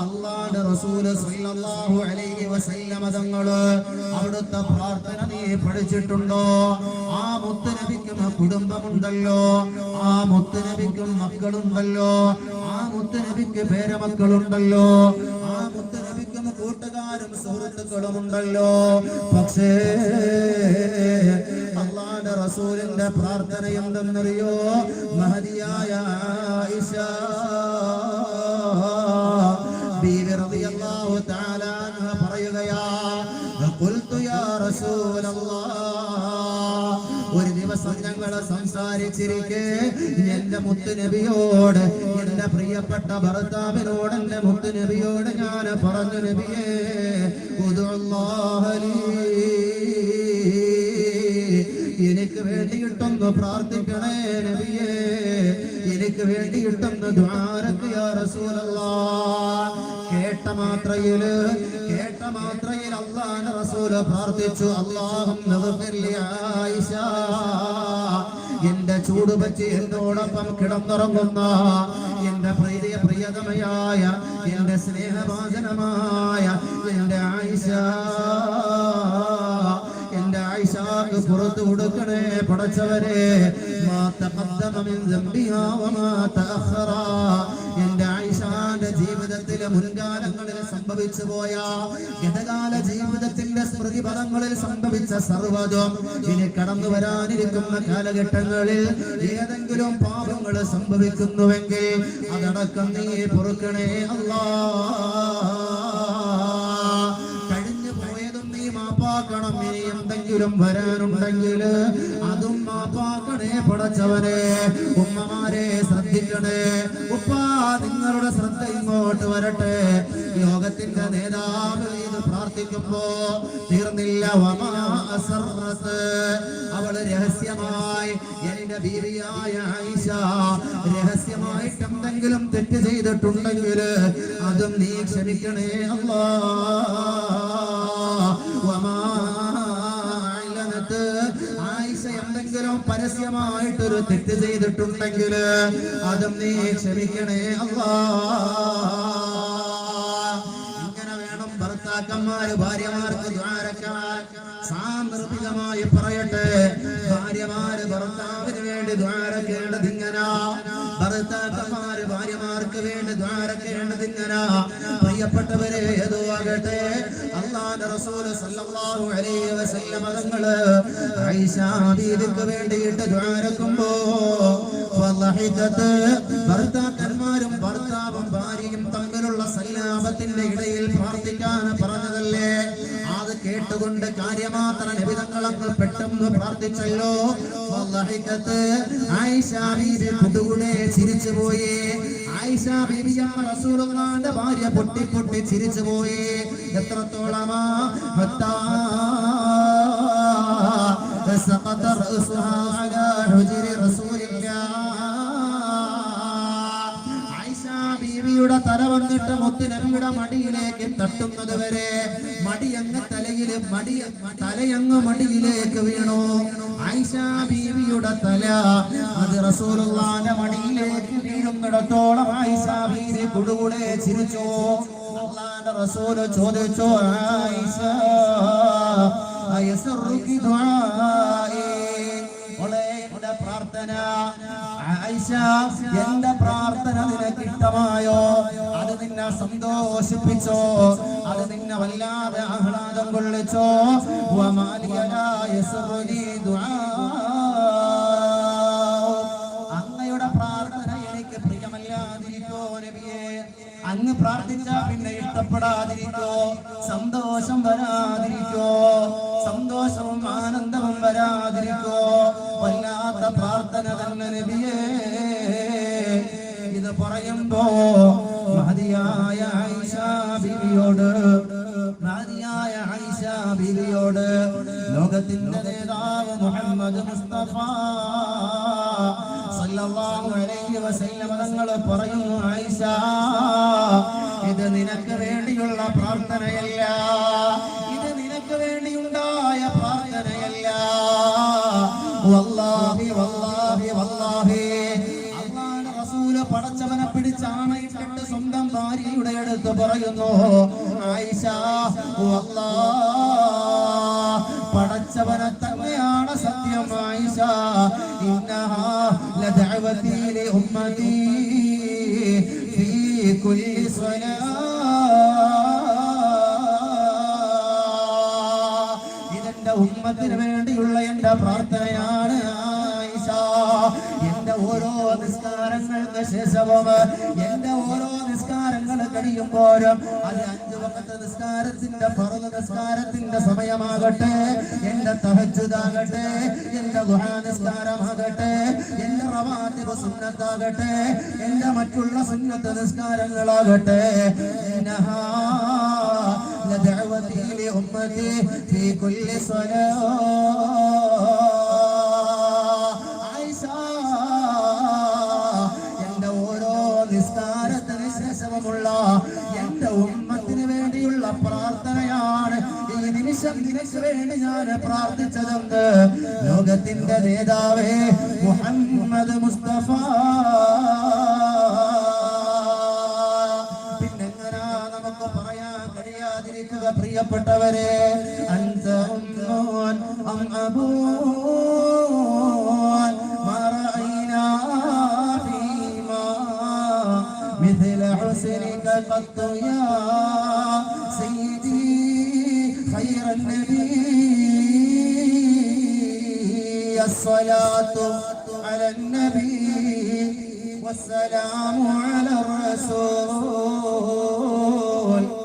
അള്ളാന്റെ റസൂൽ അലൈഹി വസല്ലമ തങ്ങൾ അവിടുത്തെ പ്രാർത്ഥന നീ പഠിച്ചിട്ടുണ്ടോ? ആ മുത്തനബിക്കും കുടുംബമുണ്ടല്ലോ. ആ മുത്തനബിക്കും മക്കളുണ്ടല്ലോ. ആ മുത്തനബിക്ക് പേരമക്കളുണ്ടല്ലോ. ആ മുത്തനബിക്കും കൂട്ടുകാരും സുഹൃത്തുക്കളും ഉണ്ടല്ലോ പക്ഷേ അള്ളാന്റെ റസൂലിന്റെ പ്രാർത്ഥന എന്തെന്നറിയോ ഒരു സംസാരിച്ചിരിക്കേ. എന്റെ മുത്തുനബിയോട് എന്റെ പ്രിയപ്പെട്ട ഭർത്താവിനോട് എന്റെ മുത്തുനബിയോട് ഞാൻ പറഞ്ഞു നബിയേ. എനിക്ക് വേണ്ടിയിട്ടൊന്ന് പ്രാർത്ഥിക്കണേ നബിയേ. എനിക്ക് വേണ്ടിയിട്ടൊന്ന് ദ്വാരക്കിയ റസൂലല്ല. കേട്ട മാത്രയിൽ കേട്ട മാത്രയിൽ റസൂൽ പ്രാർത്ഥിച്ചു. അള്ളാഹും ആയിഷ. എന്റെ ചൂട് പറ്റി എന്നോടൊപ്പം കിടന്നുറങ്ങുന്ന എന്റെ പ്രീതിയ പ്രിയതമയായ എന്റെ സ്നേഹഭാചനമായ എന്റെ ആയിഷ. എന്റെ ആയിഷാക്ക് പുറത്തു കൊടുക്കണേ പടച്ചവരെ. മാ തഖദ്ദമ മിൻ ദംബിഹാ വമാ തഅഖറ. ജീവിതത്തിലെ മുൻകാലങ്ങളിൽ സംഭവിച്ചു പോയ ഗതകാല ജീവിതത്തിന്റെ സ്മൃതി പദങ്ങളിൽ സംഭവിച്ച സർവതും ഇനി കടന്നു വരാനിരിക്കുന്ന കാലഘട്ടങ്ങളിൽ ഏതെങ്കിലും പാപങ്ങൾ സംഭവിക്കുന്നുവെങ്കിൽ അതടക്കം നീ പൊറുക്കണേ അല്ലാ. എന്തെങ്കിലും വരാനുണ്ടെങ്കിൽ അതും മാപ്പാക്കണേ പടച്ചവനെ. ഉമ്മമാരെ ശ്രദ്ധിക്കണേ. ഉപ്പ നിങ്ങളുടെ ശ്രദ്ധ ഇങ്ങോട്ട് വരട്ടെ. ലോകത്തിന്റെ നേതാവ് ഇത് പ്രാർത്ഥിക്കുമ്പോ തീർന്നില്ല. അവൾ രഹസ്യമായി എന്റെ ബീവിയായ ആയിഷ രഹസ്യമായിട്ട് എന്തെങ്കിലും തെറ്റ് ചെയ്തിട്ടുണ്ടെങ്കിൽ അതും നീ ക്ഷമിക്കണേ അല്ലാ. വമാ എന്തെങ്കിലും പരസ്യമായിട്ടൊരു തെറ്റ് ചെയ്തിട്ടുണ്ടെങ്കിൽ അതും നീ ക്ഷമിക്കണേ അള്ളാ ഇങ്ങനെ വേണം ഭർത്താക്കന്മാര് ഭാര്യമാർക്ക് സാന്ദർഭികമായി പറയട്ടെ. ഭാര്യമാര് ഭർത്താവിന് വേണ്ടി ദ്വാരക്കേണ്ടത് ഇങ്ങനെ ഭർത്താക്കന്മാര് ഭാര്യമാർക്ക് വേണ്ടി ദ്വാരക്കേണ്ടത് ഇങ്ങനെ പ്രിയപ്പെട്ടവരെ ഏതോ ആകട്ടെ ബീവിക്ക് വേണ്ടിയിട്ട് ദ്വാരക്കുമ്പോ ഭർത്താക്കന്മാരും ഭർത്താവും ഭാര്യയും തമ്മിലുള്ള സല്ലാപത്തിന്റെ ഇടയിൽ പ്രാർത്ഥിക്കാൻ പറഞ്ഞതല്ലേ അത് കേട്ടുകൊണ്ട് കാര്യമാത്ര നിബിതങ്ങളൊക്കെ പെട്ടെന്ന് പ്രാർത്ഥിച്ചല്ലോ. ചിരിച്ചു പോയേ. ആയിഷ ബിബിയമ്മ റസൂലുള്ളാന്റെ ഭാര്യ പൊട്ടി പൊട്ടി ചിരിച്ചു പോയേ. എത്രത്തോളമാ? സഖത റസ്ഹാ അലാ ഹുജരി ബീവിയുടെ തല വന്നിട്ട് മുത്തുനബിയുടെ മടിയിലേക്ക് തട്ടുന്നത് വരെ മടിയങ്ങ് തലയിൽ മടി തലയങ്ങ് മടിയിലേക്ക് വീണു. ആയിഷ ബീവിയുടെ തല അത് റസൂലുള്ളാന്റെ മടിയിലേക്ക് വീഴുന്നിടത്തോളം ആയിഷ ബീവി കുടുകൂടെ ചിരിച്ചു. അള്ളാന്റെ റസൂൽ ചോദിച്ചു ആയിഷ എന്റെ പ്രാർത്ഥന നിനക്ക് ഇഷ്ടമായോ? അത് നിന്നെ സന്തോഷിപ്പിച്ചോ? അത് നിന്നെ വല്ലാതെ ആഹ്ലാദം കൊള്ളിച്ചോ. അങ്ങയുടെ പ്രാർത്ഥന എനിക്ക് പ്രിയമല്ലാതിരിക്കോ നബിയേ? അങ്ങ് പ്രാർത്ഥിച്ച പിന്നെ ഇഷ്ടപ്പെടാതിരിക്കോ? സന്തോഷം വരാതിരിക്കോ? സന്തോഷവും ആനന്ദവും വരാതിരിക്കോ? വല്ലാത്ത പ്രാർത്ഥന തന്നെ നബിയേ. ഇത് പറയുമ്പോ മതിയായ ഐഷ ബിവിയോട് മതിയായ ഐഷ ബിവിയോട് ലോകത്തിന്റെ നേതാവ് മുഹമ്മദ് മുസ്തഫ സല്ലല്ലാഹു അലൈഹി പറയുന്നു ആയിഷ ഇത് നിനക്ക് വേണ്ടിയുള്ള പ്രാർത്ഥനയല്ല. വേണ്ടിയുണ്ടായ പ്രാർത്ഥനയല്ല. വല്ലാഹി വല്ലാഹി വല്ലാഹി. റസൂൽ പടച്ചവനെ പിടിച്ച് സ്വന്തം ഭാര്യയുടെ അടുത്ത് പറയുന്നു ആയിഷ പടച്ചവനെ തന്നെയാണ് സത്യം ആയിഷ. ഇന്നഹ ഉമ്മതി ഫീ കുല്ലി സ്വലാ ഉമ്മത്തിന് വേണ്ടിയുള്ള എന്റെ പ്രാർത്ഥനയാണ് എന്റെ ഓരോ നിസ്കാരങ്ങൾക്ക് ശേഷവും എന്റെ ഓരോ നിസ്കാരങ്ങൾ കഴിയുമ്പോഴും അത് അഞ്ചു വക്കത്തെ നിസ്കാരത്തിന്റെ ഫറദ് നിസ്കാരത്തിന്റെ സമയമാകട്ടെ. എന്റെ തഹജുദാകട്ടെ എന്റെ ഗുഹാനിസ്കാരമാകട്ടെ എന്റെ റവാത്തിബ് സുന്നത്താകട്ടെ എന്റെ മറ്റുള്ള സുന്നത്ത് നിസ്കാരങ്ങളാകട്ടെ. ഇന്നഹാ لدعوتي لأمتي في كل صلاة ആയിഷ, എന്റെ ഓരോ നിസ്കാരത്തിന് ശേഷമുള്ള എന്റെ ഉമ്മത്തിന് വേണ്ടിയുള്ള പ്രാർത്ഥനയാണ് ഈ നിമിഷം നിനക്ക് വേണ്ടി ഞാൻ പ്രാർത്ഥിച്ചതെന്ന് ലോകത്തിന്റെ നേതാവേ മുഹമ്മദ് മുസ്തഫ പ്രിയപ്പെട്ടവരെ അൻത ഉമ്മോൻ അം അബൂൻ ما رأينا فيما مثل حسنك قط يا سيدي خير النبي الصلاة على النبي والسلام على الرسول